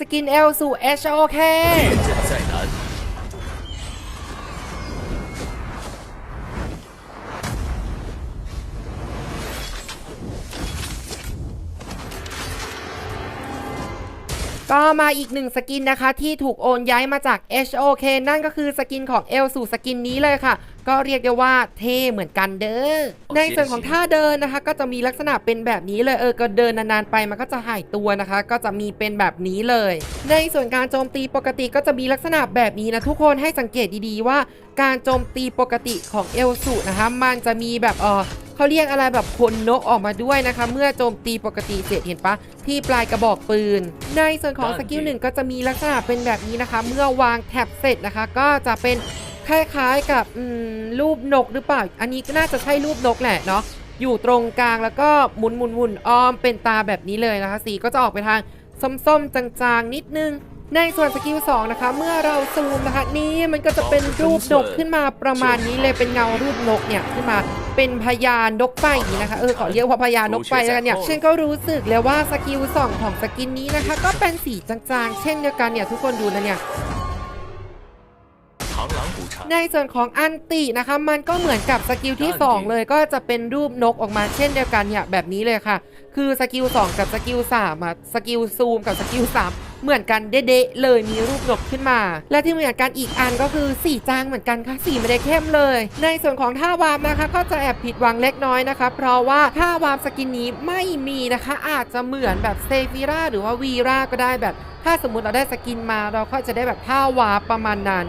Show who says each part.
Speaker 1: สกินเอลสู่เอ
Speaker 2: ชโอเค
Speaker 1: ก็มาอีกหนึ่งสกินนะคะที่ถูกโอนย้ายมาจาก HOK นั่นก็คือสกินของเอลสู่สกินนี้เลยค่ะ ก็เรียกได้ว่าเท่เหมือนกันเด้อ ในส่วนของท่าเดินนะคะ ก็จะมีลักษณะเป็นแบบนี้เลยเออก็เดินนานๆไปมันก็จะหายตัวนะคะ ก็จะมีเป็นแบบนี้เลย ในส่วนการโจมตีปกติก็จะมีลักษณะแบบนี้นะทุกคนให้สังเกตดีๆว่า การโจมตีปกติของเอลสุนะคะมันจะมีแบบเออ เขาเรียกอะไรแบบขนนกออกมาด้วยนะคะ เมื่อโจมตีปกติเสร็จเห็นปะที่ปลายกระบอกปืน ในส่วนของสกิลหนึ่งก็จะมีลักษณะเป็นแบบนี้นะคะ เมื่อวางแท็บเสร็จนะคะ ก็จะเป็นคล้ายๆกับอืมรูปนกหรือเปล่า อันนี้ก็น่าจะใช่รูปนกแหละเนาะอยู่ตรงกลางแล้วก็หมุนหมุนหมุนอ้อมเป็นตาแบบนี้เลยนะคะ สีก็จะออกไปทางส้มๆจางๆนิดนึง ในส่วนสกิลสองนะคะ เมื่อเราซูมนะคะนี้มันก็จะเป็นรูปนกขึ้นมาประมาณนี้เลยเป็นเงารูปนกเนี่ยขึ้นมาเป็นพยานนกไปนะคะเออขอเรียกว่าพยานนกไปแล้วกันเนี่ยเช่นก็รู้สึกแล้วว่าสกิลสองของสกินนี้นะคะ ก็เป็นสีจางๆ เช่นเดียวกันเนี่ยทุกคนดูนะเนี่ยในส่วนของอันตินะคะ มันก็เหมือนกับสกิลที่ 2 เลยก็จะเป็นรูปนกออกมาเช่นเดียวกันเนี่ยแบบนี้เลยค่ะ คือสกิล2กับสกิล3อะสกิลซูมกับสกิล3 เหมือนกันเด๊ะเลยมีรูปนกขึ้นมา และที่เหมือนกันอีกอันก็คือสีจางเหมือนกันค่ะสีไม่ได้เข้มเลย ในส่วนของท่าวามนะคะ ก็จะแอบผิดหวังเล็กน้อยนะคะ เพราะว่าท่าวามสกินนี้ไม่มีนะคะ อาจจะเหมือนแบบเซฟิราหรือว่าวีราก็ได้แบบ ถ้าสมมติเราได้สกินมาเราก็จะได้แบบท่าวาประมาณนั้น